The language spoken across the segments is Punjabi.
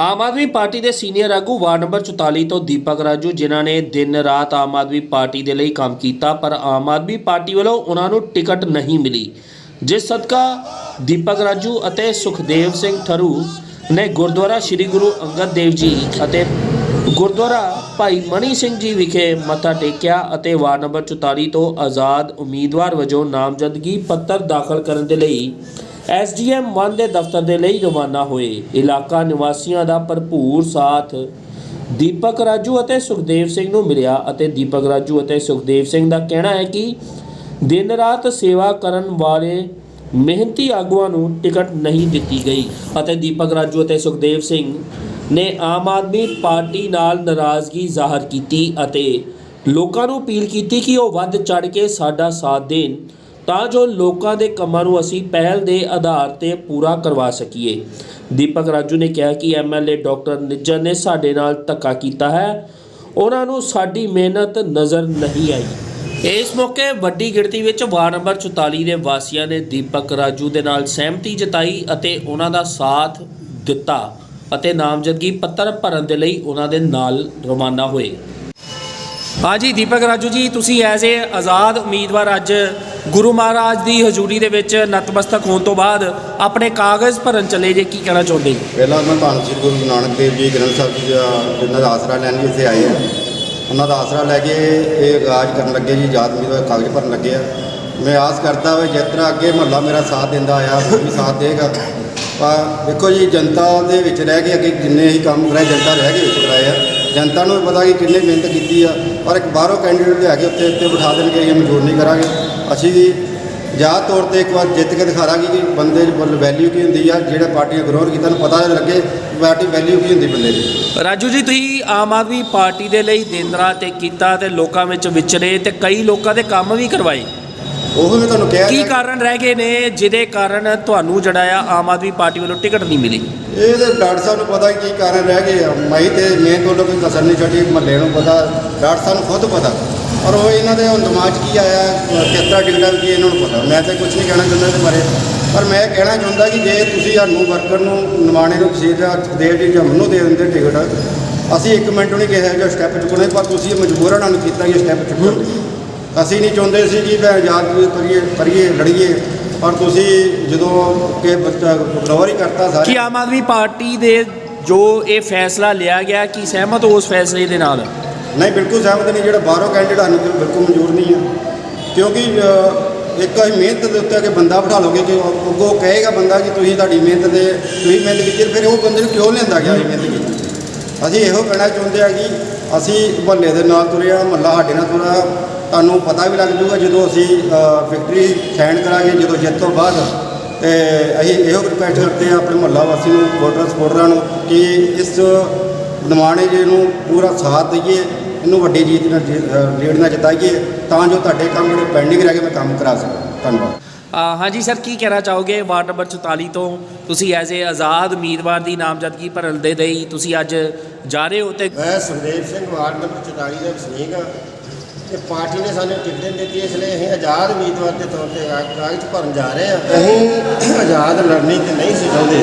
ਆਮ ਆਦਮੀ ਪਾਰਟੀ ਦੇ ਸੀਨੀਅਰ ਆਗੂ ਵਾਰਡ ਨੰਬਰ 44 ਤੋਂ ਦੀਪਕ ਰਾਜੂ, ਜਿਨ੍ਹਾਂ ਨੇ ਦਿਨ ਰਾਤ ਆਮ ਆਦਮੀ ਪਾਰਟੀ ਦੇ ਲਈ ਕੰਮ ਕੀਤਾ, ਪਰ ਆਮ ਆਦਮੀ ਪਾਰਟੀ ਵੱਲੋਂ ਉਹਨਾਂ ਨੂੰ ਟਿਕਟ ਨਹੀਂ ਮਿਲੀ। ਜਿਸ ਸਦਕਾ ਦੀਪਕ ਰਾਜੂ ਅਤੇ ਸੁਖਦੇਵ ਸਿੰਘ ਥਰੂ ਨੇ ਗੁਰਦੁਆਰਾ ਸ੍ਰੀ ਗੁਰੂ ਅੰਗਦ ਦੇਵ ਜੀ ਅਤੇ ਗੁਰਦੁਆਰਾ ਭਾਈ ਮਣੀ ਸਿੰਘ ਜੀ ਵਿਖੇ ਮੱਥਾ ਟੇਕਿਆ ਅਤੇ ਵਾਰਡ ਨੰਬਰ 44 ਤੋਂ ਆਜ਼ਾਦ ਉਮੀਦਵਾਰ ਵਜੋਂ ਨਾਮਜ਼ਦਗੀ ਪੱਤਰ ਦਾਖਲ ਕਰਨ ਦੇ ਲਈ ਐਸਡੀਐਮ 1 ਦੇ ਦਫ਼ਤਰ ਦੇ ਲਈ ਰਵਾਨਾ ਹੋਏ। ਇਲਾਕਾ ਨਿਵਾਸੀਆਂ ਦਾ ਭਰਪੂਰ ਸਾਥ। ਦੀਪਕ ਰਾਜੂ ਅਤੇ ਸੁਖਦੇਵ ਸਿੰਘ ਨੂੰ ਮਿਲਿਆ ਅਤੇ ਦੀਪਕ ਰਾਜੂ ਅਤੇ ਸੁਖਦੇਵ ਸਿੰਘ ਦਾ ਕਹਿਣਾ ਹੈ ਕਿ ਦਿਨ ਰਾਤ ਸੇਵਾ ਕਰਨ ਵਾਲੇ ਮਿਹਨਤੀ ਆਗੂਆਂ ਨੂੰ ਟਿਕਟ ਨਹੀਂ ਦਿੱਤੀ ਗਈ ਅਤੇ ਦੀਪਕ ਰਾਜੂ ਅਤੇ ਸੁਖਦੇਵ ਸਿੰਘ ਨੇ ਆਮ ਆਦਮੀ ਪਾਰਟੀ ਨਾਲ ਨਾਰਾਜ਼ਗੀ ਜ਼ਾਹਰ ਕੀਤੀ ਅਤੇ ਲੋਕਾਂ ਨੂੰ ਅਪੀਲ ਕੀਤੀ ਕਿ ਉਹ ਵੱਧ ਚੜ ਕੇ ਸਾਡਾ ਸਾਥ ਦੇਣ। ਤਾਂ ਜੋ ਲੋਕਾਂ ਦੇ ਕੰਮਾਂ ਨੂੰ ਅਸੀਂ ਪਹਿਲ ਦੇ ਆਧਾਰ ਤੇ ਪੂਰਾ ਕਰਵਾ ਸਕੀਏ। ਦੀਪਕ ਰਾਜੂ ਨੇ ਕਿਹਾ ਕਿ ਐਮਐਲਏ ਡਾਕਟਰ ਨਿੱਜਰ ਨੇ ਸਾਡੇ ਨਾਲ ਧੱਕਾ ਕੀਤਾ ਹੈ। ਉਹਨਾਂ ਨੂੰ ਸਾਡੀ ਮਿਹਨਤ ਨਜ਼ਰ ਨਹੀਂ ਆਈ। ਇਸ ਮੌਕੇ ਵੱਡੀ ਗਿਣਤੀ ਵਿੱਚ ਵਾਰਡ ਨੰਬਰ 44 ਦੇ ਵਾਸੀਆਂ ਨੇ ਦੀਪਕ ਰਾਜੂ ਦੇ ਨਾਲ ਸਹਿਮਤੀ ਜਤਾਈ ਅਤੇ ਉਹਨਾਂ ਦਾ ਸਾਥ ਦਿੱਤਾ ਅਤੇ ਨਾਮਜ਼ਦਗੀ ਪੱਤਰ ਭਰਨ ਦੇ ਲਈ ਉਹਨਾਂ ਦੇ ਨਾਲ ਰਵਾਨਾ ਹੋਏ। ਹਾਂਜੀ, ਦੀਪਕ ਰਾਜੂ ਜੀ, ਤੁਸੀਂ ਐਜ਼ ਏ ਆਜ਼ਾਦ ਉਮੀਦਵਾਰ ਅੱਜ ਗੁਰੂ ਮਹਾਰਾਜ ਦੀ ਹਜ਼ੂਰੀ ਦੇ ਵਿੱਚ ਨਤਮਸਤਕ ਹੋਣ ਤੋਂ ਬਾਅਦ ਆਪਣੇ ਕਾਗਜ਼ ਭਰਨ ਚਲੇ ਜੇ, ਕੀ ਕਹਿਣਾ ਚਾਹੁੰਦੇ? ਜੀ ਪਹਿਲਾਂ ਮੈਂ ਧੰਨ ਸ੍ਰੀ ਗੁਰੂ ਨਾਨਕ ਦੇਵ ਜੀ, ਗ੍ਰੰਥ ਸਾਹਿਬ ਜੀ ਦਾ ਜਿਨ੍ਹਾਂ ਦਾ ਆਸਰਾ ਲੈਣ ਲਈ ਇੱਥੇ ਆਏ ਆ, ਉਹਨਾਂ ਦਾ ਆਸਰਾ ਲੈ ਕੇ ਇਹ ਰਾਜ ਕਰਨ ਲੱਗੇ ਜੀ ਯਾਦ ਮੇਰਾ ਕਾਗਜ਼ ਭਰਨ ਲੱਗੇ ਆ। ਮੈਂ ਆਸ ਕਰਦਾ ਵਾ, ਜਿਸ ਤਰ੍ਹਾਂ ਅੱਗੇ ਮਹੱਲਾ ਮੇਰਾ ਸਾਥ ਦਿੰਦਾ ਆਇਆ, ਉਹ ਵੀ ਸਾਥ ਦੇਗਾ। ਪਰ ਦੇਖੋ ਜੀ, ਜਨਤਾ ਦੇ ਵਿੱਚ ਰਹਿ ਕੇ ਅੱਗੇ ਜਿੰਨੇ ਹੀ ਕੰਮ ਕਰਾਏ, ਜਨਤਾ ਰਹਿ ਕੇ ਵਿੱਚ ਕਰਾਏ ਆ। ਜਨਤਾ ਨੂੰ ਵੀ ਪਤਾ ਕਿ ਕਿੰਨੇ ਮਿਹਨਤ ਕੀਤੀ ਆ ਪਰ ਇੱਕ ਬਾਹਰੋਂ ਕੈਂਡੀਡੇਟ ਲਿਆ ਕੇ ਉੱਤੇ ਉੱਤੇ ਬਿਠਾ ਦੇਣਗੇ, ਅਸੀਂ ਮਨਜ਼ੂਰ ਨਹੀਂ ਕਰਾਂਗੇ। ਅਸੀਂ ਵੀ ਯਾਦ ਤੌਰ ਤੇ ਇੱਕ ਵਾਰ ਜਿੱਤ ਕੇ ਦਿਖਾਵਾਂਗੇ ਕਿ ਬੰਦੇ ਦੀ ਵੈਲਿਊ ਕੀ ਹੁੰਦੀ ਆ, ਜਿਹੜਾ ਪਾਰਟੀਆਂ ਗਰੋਰ ਕੀਤਾ ਨੂੰ ਪਤਾ ਲੱਗੇ ਪਾਰਟੀ ਵੈਲਿਊ ਕੀ ਹੁੰਦੀ ਬੰਦੇ ਦੀ। ਰਾਜੂ ਜੀ, ਤੁਸੀਂ ਆਮ ਆਦਮੀ ਪਾਰਟੀ ਦੇ ਲਈ ਦਿਨ ਰਾਤ ਇੱਕ ਕੀਤਾ ਤੇ ਲੋਕਾਂ ਵਿੱਚ ਵਿਚਰੇ ਤੇ ਕਈ ਲੋਕਾਂ ਦੇ ਕੰਮ ਵੀ ਕਰਵਾਏ। ਉਹ ਵੀ ਤੁਹਾਨੂੰ ਕਹਿ ਕੀ ਕਾਰਨ ਰਹਿ ਗਏ ਨੇ ਜਿਹਦੇ ਕਾਰਨ ਤੁਹਾਨੂੰ ਜਿਹੜਾ ਆ ਆਮ ਆਦਮੀ ਪਾਰਟੀ ਵੱਲੋਂ ਟਿਕਟ ਨਹੀਂ ਮਿਲੀ? ਇਹ ਤੇ ਡਾਕਟਰ ਸਾਹਿਬ ਨੂੰ ਪਤਾ ਕੀ ਕਾਰਨ ਰਹਿ ਗਏ ਆ। ਮੈਂ ਤੇ ਮੇਨ ਤੋਂ ਕੋਈ ਕਸਰ ਨਹੀਂ ਛੱਡੀ ਮਹੱਲੇ ਨੂੰ ਪਤਾ ਡਾਕਟਰ ਸਾਹਿਬ ਨੂੰ ਖੁਦ ਪਤਾ। ਔਰ ਉਹ ਇਹਨਾਂ ਦੇ ਹੁਣ ਦਿਮਾਗ 'ਚ ਕੀ ਆਇਆ ਕਿਸ ਤਰ੍ਹਾਂ ਟਿਕਟਾਂ ਕੀ ਇਹਨਾਂ ਨੂੰ ਪਤਾ। ਮੈਂ ਤਾਂ ਕੁਝ ਨਹੀਂ ਕਹਿਣਾ ਚਾਹੁੰਦਾ ਇਹਦੇ ਬਾਰੇ। ਪਰ ਮੈਂ ਕਹਿਣਾ ਚਾਹੁੰਦਾ ਕਿ ਜੇ ਤੁਸੀਂ ਸਾਨੂੰ ਵਰਕਰ ਨੂੰ ਨਿਮਾਣੇ ਨੂੰ ਕਿਸੇ ਦਾ ਦੇਵ ਜੀ ਮੈਨੂੰ ਦੇ ਦਿੰਦੇ ਟਿਕਟ ਅਸੀਂ ਇੱਕ ਮਿੰਟ ਨਹੀਂ ਕਿਹਾ ਜੋ ਸਟੈਪ ਚੁੱਕਣੇ ਪਰ ਤੁਸੀਂ ਮਜਬੂਰਨ ਸਾਨੂੰ ਕੀਤਾ ਕਿ ਸਟੈਪ ਚੁੱਕੋ। ਅਸੀਂ ਨਹੀਂ ਚਾਹੁੰਦੇ ਸੀ ਕਿ ਮੈਂ ਆਜ਼ਾਦ ਕਰੀਏ ਕਰੀਏ ਲੜੀਏ। ਪਰ ਤੁਸੀਂ ਜਦੋਂ ਕਿ ਗਲੋਰੀ ਕਰਤਾ ਸਾਰੇ ਕੀ ਆਮ ਆਦਮੀ ਪਾਰਟੀ ਦੇ ਜੋ ਇਹ ਫੈਸਲਾ ਲਿਆ ਗਿਆ ਕੀ ਸਹਿਮਤ ਹੋ ਉਸ ਫੈਸਲੇ ਦੇ ਨਾਲ? ਨਹੀਂ ਬਿਲਕੁਲ ਸਹਿਮਤ ਨਹੀਂ ਜਿਹੜਾ ਬਾਹਰੋਂ ਕੈਂਡੀਡੇਟ ਤੇ ਬਿਲਕੁਲ ਮਨਜ਼ੂਰ ਨਹੀਂ ਹੈ ਕਿਉਂਕਿ ਇੱਕ ਅਸੀਂ ਮਿਹਨਤ ਦੇ ਉੱਤੇ ਕਿ ਬੰਦਾ ਬਿਠਾ ਲੋਗੇ ਕਿ ਉਹ- ਕਹੇਗਾ ਬੰਦਾ ਕਿ ਤੁਸੀਂ ਤੁਹਾਡੀ ਮਿਹਨਤ ਦੇ ਤੁਸੀਂ ਮਿਹਨਤ ਕੀਤੀ ਫਿਰ ਉਹ ਬੰਦੇ ਨੂੰ ਕਿਉਂ ਲੈਂਦਾ ਗਿਆ ਮਿਹਨਤ ਕੀਤੀ? ਅਸੀਂ ਇਹੋ ਕਹਿਣਾ ਚਾਹੁੰਦੇ ਆ ਕਿ ਅਸੀਂ ਮਹੱਲੇ ਦੇ ਨਾਲ ਤੁਰਿਆ ਮਹੱਲਾ ਸਾਡੇ ਨਾਲ ਤੁਰਿਆ ਤੁਹਾਨੂੰ ਪਤਾ ਵੀ ਲੱਗ ਜਾਊਗਾ ਜਦੋਂ ਅਸੀਂ ਵਿਕਟਰੀ ਸਾਈਨ ਕਰਾਂਗੇ ਜਦੋਂ ਜਿੱਤ ਤੋਂ ਬਾਅਦ। ਤੇ ਅਸੀਂ ਇਹੋ ਰਿਕੁਐਸਟ ਕਰਦੇ ਆ ਆਪਣੇ ਮਹੱਲਾ ਵਾਸੀ ਨੂੰ ਵੋਟਰ ਸਪੋਰਟਰਾਂ ਨੂੰ ਕਿ ਇਸ ਨਿਮਾਣੇ ਜੀ ਨੂੰ ਪੂਰਾ ਸਾਥ ਦਈਏ ਇਹਨੂੰ ਵੱਡੀ ਜੀਤ ਨਾਲ ਜੀ- ਅ, ਲੀਡ ਨਾਲ ਜਿਤਾਈਏ ਤਾਂ ਜੋ ਤੁਹਾਡੇ ਕੰਮ ਜਿਹੜੇ ਪੈਂਡਿੰਗ ਰਹਿ ਗਏ ਮੈਂ ਕੰਮ ਕਰਾ ਸਕਾਂ। ਧੰਨਵਾਦ। ਅ, ਹਾਂਜੀ ਸਰ ਕੀ ਕਹਿਣਾ ਚਾਹੋਗੇ? ਵਾਰਡ ਨੰਬਰ 44 ਤੋਂ ਤੁਸੀਂ ਐਜ਼ ਏ ਆਜ਼ਾਦ ਉਮੀਦਵਾਰ ਦੀ ਨਾਮਜ਼ਦਗੀ ਭਰਨ ਦੇ ਲਈ ਤੁਸੀਂ ਅੱਜ ਜਾ ਰਹੇ ਹੋ ਤੇ ਮੈਂ ਸੁਖਦੇਵ ਸਿੰਘ ਵਾਰਡ ਨੰਬਰ 44 ਦਾ ਵਸਨੀਕ ਹਾਂ। ਤੇ ਪਾਰਟੀ ਨੇ ਸਾਨੂੰ ਟਿਕਟ ਦਿੱਤੀ, ਇਸ ਲਈ ਅਸੀਂ ਆਜ਼ਾਦ ਉਮੀਦਵਾਰ ਦੇ ਤੌਰ ਤੇ ਕਾਗਜ਼ ਭਰਨ ਜਾ ਰਹੇ ਹਾਂ। ਅਸੀਂ ਆਜ਼ਾਦ ਲੜਨੀ ਤੇ ਨਹੀਂ ਸੀ ਚਾਹੁੰਦੇ,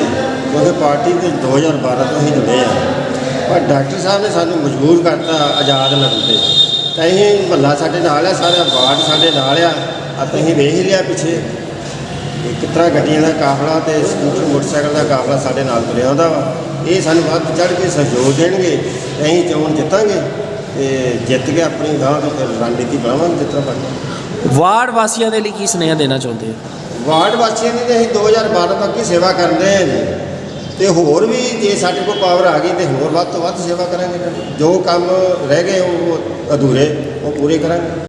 ਕਿਉਂਕਿ ਪਾਰਟੀ ਤੇ 2012 ਤੋਂ ਹੀ ਜੁੜੇ ਆ ਪਰ ਡਾਕਟਰ ਸਾਹਿਬ ਨੇ ਸਾਨੂੰ ਮਜਬੂਰ ਕਰਤਾ ਆਜ਼ਾਦ ਲੜਨ ਤੇ। ਤਾਂ ਅਸੀਂ ਮਹੱਲਾ ਸਾਡੇ ਨਾਲ ਆ, ਸਾਰਾ ਵਾਰਡ ਸਾਡੇ ਨਾਲ ਆ, ਅਤੇ ਅਸੀਂ ਵੇਖ ਲਿਆ ਪਿੱਛੇ। ਕਿ ਕਿਸ ਤਰ੍ਹਾਂ ਗੱਡੀਆਂ ਦਾ ਕਾਫਲਾ ਤੇ ਸਕੂਟਰ, ਮੋਟਰਸਾਈਕਲ ਦਾ ਕਾਫਲਾ ਸਾਡੇ ਨਾਲ ਤੁਰਿਆ ਆਉਂਦਾ ਵਾ। ਇਹ ਸਾਨੂੰ ਵੱਧ ਚੜ੍ਹ ਕੇ ਸਹਿਯੋਗ ਦੇਣਗੇ ਤੇ ਅਸੀਂ ਚੋਣ ਜਿੱਤਾਂਗੇ। ਤੇ ਜਿੱਤ ਕੇ ਆਪਣੀ ਗਾਂ ਤੋਂ ਫਿਰ ਰਣਨੀਤੀ ਬਣਾਵਾਂਗੇ ਜਿੱਤਾਂ ਪਾਰਟੀ ਵਾਰਡ ਵਾਸੀਆਂ ਦੇ ਲਈ ਕੀ ਸੁਨੇਹਾ ਦੇਣਾ ਚਾਹੁੰਦੇ ਹੋ? ਵਾਰਡ ਵਾਸੀਆਂ ਦੀ ਤੇ ਅਸੀਂ 2012 ਤੱਕ ਹੀ ਸੇਵਾ ਕਰਦੇ ਹਾਂ ਜੀ। ਤੇ ਹੋਰ ਵੀ ਜੇ ਸਾਡੇ ਕੋਲ ਪਾਵਰ ਆ ਗਈ ਤੇ ਹੋਰ ਵੱਧ ਤੋਂ ਵੱਧ ਸੇਵਾ ਕਰਾਂਗੇ। ਜੋ ਕੰਮ ਰਹਿ ਗਏ ਉਹ ਅਧੂਰੇ ਉਹ ਪੂਰੇ ਕਰਾਂਗੇ।